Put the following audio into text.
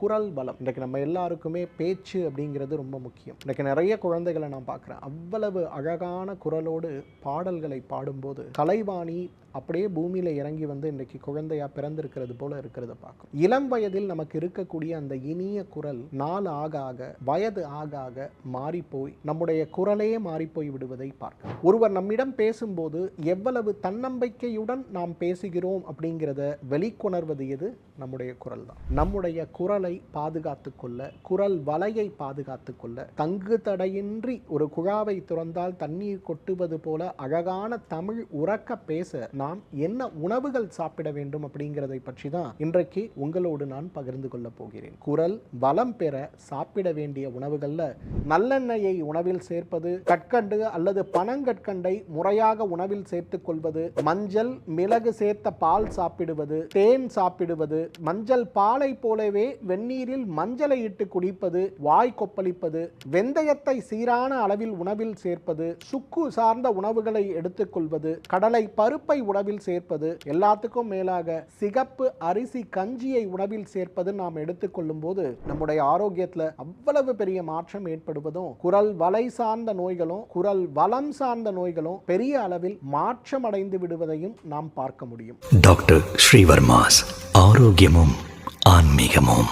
குரல் பலம். இன்றைக்கு நம்ம எல்லாருக்குமே பேச்சு அப்படிங்கிறது ரொம்ப முக்கியம். இன்றைக்கு நிறைய குழந்தைகளை நான் பார்க்குறேன். அவ்வளவு அழகான குரலோடு பாடல்களை பாடும்போது கலைவாணி அப்படியே பூமியில் இறங்கி வந்து இன்றைக்கு குழந்தையா பிறந்திருக்கிறது போல இருக்கிறத பார்க்கும். இளம் வயதில் நமக்கு இருக்கக்கூடிய அந்த இனிய குரல் நாள் ஆக ஆக வயது ஆக ஆக மாறிப்போய் நம்முடைய குரலே மாறிப்போய் விடுவதை பார்க்க ஒருவர் நம்மிடம் பேசும்போது எவ்வளவு தன்னம்பிக்கையுடன் நாம் பேசுகிறோம் அப்படிங்கிறத வெளிக்கொணர்வது எது? நம்முடைய குரல் தான். நம்முடைய குரலை பாதுகாத்து கொள்ள குரல் வலையை பாதுகாத்து கொள்ள தங்கு தடையின்றி ஒரு குழாவை துறந்தால் தண்ணீர் கொட்டுவது போல அழகான தமிழ் உறக்க பேச நாம் என்ன உணவுகள் சாப்பிட வேண்டும் அப்படிங்கிறதை பற்றி தான் இன்றைக்கு உங்களோடு நான் பகிர்ந்து கொள்ள போகிறேன். குரல் வளம் பெற சாப்பிட வேண்டிய உணவுகள்ல நல்லெண்ணெயை உணவில் சேர்ப்பது கற்கண்டு அல்லது பனங்கற்கண்டை முறையாக உணவில் சேர்த்துக் கொள்வது மஞ்சள் மிளகு சேர்த்த பால் சாப்பிடுவது தேன் சாப்பிடுவது மஞ்சள் பாலை போலவே வெந்நீரில் மஞ்சளை இட்டு குடிப்பது வாய் கொப்பளிப்பது வெந்தயத்தை சீரான அளவில் உணவில் சேர்ப்பது சுக்கு சார்ந்த உணவுகளை எடுத்துக்கொள்வது கடலை பருப்பை உணவில் சேர்ப்பது எல்லாத்துக்கும் மேலாக சிகப்பு அரிசி கஞ்சியை உணவில் சேர்ப்பது நாம் எடுத்துக்கொள்ளும் போது நம்முடைய ஆரோக்கியத்துல அவ்வளவு பெரிய மாற்றம் ஏற்படுவதும் குரல் வலை சார்ந்த நோய்களும் குரல் வளம் சார்ந்த நோய்களும் பெரிய அளவில் மாற்றம் அடைந்து விடுவதையும் நாம் பார்க்க முடியும். டாக்டர் ஸ்ரீவர்மாஸ் ஆரோக்கியமும் ஆன்மீகமும்.